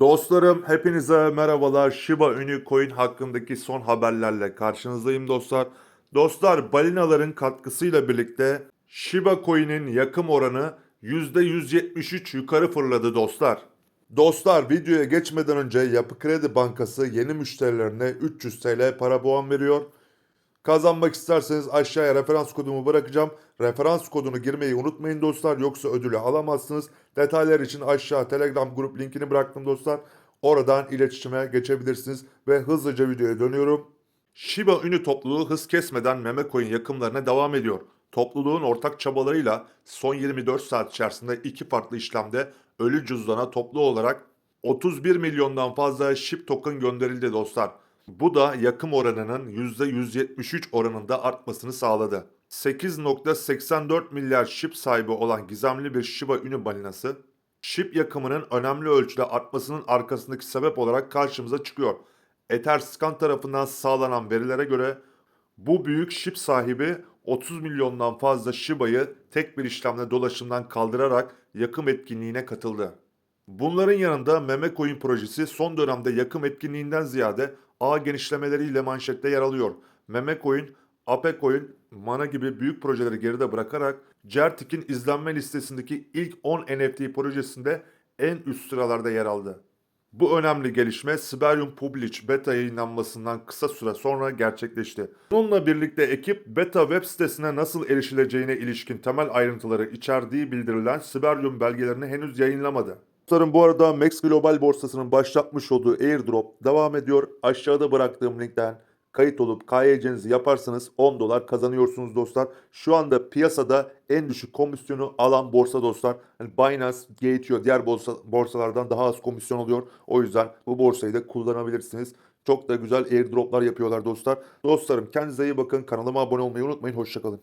Dostlarım hepinize merhabalar. Shiba Inu Coin hakkındaki son haberlerle karşınızdayım dostlar. Dostlar balinaların katkısıyla birlikte Shiba Coin'in yakım oranı %173 yukarı fırladı dostlar. Dostlar videoya geçmeden önce Yapı Kredi Bankası yeni müşterilerine 300 TL para puan veriyor. Kazanmak isterseniz aşağıya referans kodumu bırakacağım. Referans kodunu girmeyi unutmayın dostlar yoksa ödülü alamazsınız. Detaylar için aşağı Telegram grup linkini bıraktım dostlar. Oradan iletişime geçebilirsiniz ve hızlıca videoya dönüyorum. Shiba Inu topluluğu hız kesmeden meme coin yakımlarına devam ediyor. Topluluğun ortak çabalarıyla son 24 saat içerisinde iki farklı işlemde ölü cüzdana toplu olarak 31 milyondan fazla SHIB token gönderildi dostlar. Bu da yakım oranının %173 oranında artmasını sağladı. 8.84 milyar SHIB sahibi olan gizemli bir Shiba Inu balinası, SHIB yakımının önemli ölçüde artmasının arkasındaki sebep olarak karşımıza çıkıyor. Etherscan tarafından sağlanan verilere göre bu büyük SHIB sahibi 30 milyondan fazla Shiba'yı tek bir işlemle dolaşımdan kaldırarak yakım etkinliğine katıldı. Bunların yanında Meme Coin projesi son dönemde yakım etkinliğinden ziyade ağ genişlemeleriyle manşette yer alıyor. Meme Coin, Ape Coin, Mana gibi büyük projeleri geride bırakarak Certik'in izlenme listesindeki ilk 10 NFT projesinde en üst sıralarda yer aldı. Bu önemli gelişme Siberium Publish beta yayınlanmasından kısa süre sonra gerçekleşti. Bununla birlikte ekip beta web sitesine nasıl erişileceğine ilişkin temel ayrıntıları içerdiği bildirilen Siberium belgelerini henüz yayınlamadı. Dostlarım bu arada Max Global borsasının başlatmış olduğu airdrop devam ediyor. Aşağıda bıraktığım linkten kayıt olup KYC'nizi yaparsanız 10 dolar kazanıyorsunuz dostlar. Şu anda piyasada en düşük komisyonu alan borsa dostlar. Hani Binance, Gateo diğer borsa, borsalardan daha az komisyon oluyor. O yüzden bu borsayı da kullanabilirsiniz. Çok da güzel airdroplar yapıyorlar dostlar. Dostlarım kendinize iyi bakın. Kanalıma abone olmayı unutmayın. Hoşçakalın.